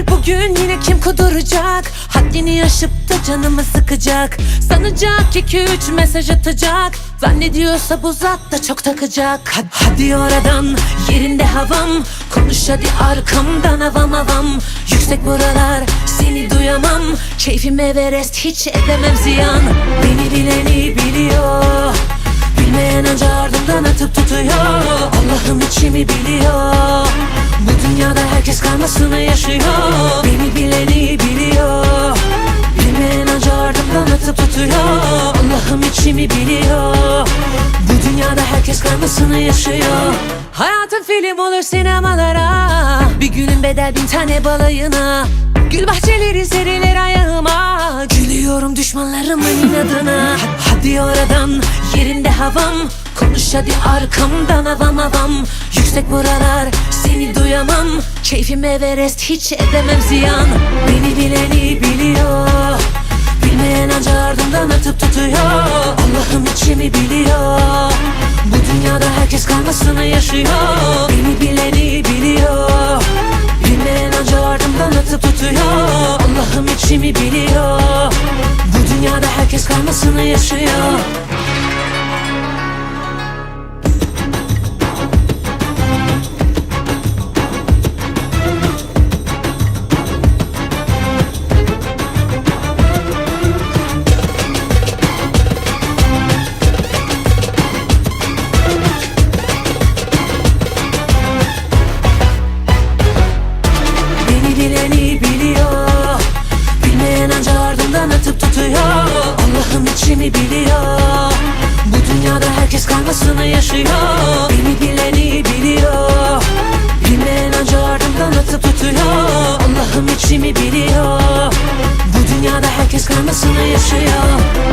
bilir bugün yine kim kuduracak? Haddini aşıp da canımı sıkacak. Sanacak iki üç mesaj atacak. Zannediyorsa bu zat da çok takacak. Hadi, hadi oradan yerinde havam. Konuş hadi arkamdan havam havam Yüksek buralar seni duyamam. Keyfim Everest hiç edemem ziyan. Beni bileni biliyor. Bilmeyen anca ardımdan atıp tutuyor. Allah'ım içimi biliyor herkes karmasını yaşıyor. Beni bileni biliyor. Bilmeyen anca ardımdan atıp tutuyor. Allah'ım içimi biliyor. Bu dünyada herkes karmasını yaşıyor. Hayatın film olur sinemalara. Bir günün bedel bin tane balayına. Gül bahçeleri serilir ayağıma Gülüyorum düşmanlarımın inadına. Hadi oradan yerinde havam. Konuş hadi arkamdan havam havam Yüksek buralar seni duyamam. Keyfim Everest hiç edemem ziyan. Beni bileni biliyor. Bilmeyen anca ardımdan atıp tutuyor. Allah'ım içimi biliyor. Bu dünyada herkes karmasını yaşıyor. Beni bileni biliyor. Bilmeyen anca ardımdan atıp tutuyor İçimi biliyor? Bu dünyada herkes karmasını yaşıyor Allah'ım içimi biliyor. Bu dünyada herkes karmasını yaşıyor. Beni bileni biliyor. Bilmeyen anca ardımdan atıp tutuyor. Allah'ım içimi biliyor. Bu dünyada herkes karmasını yaşıyor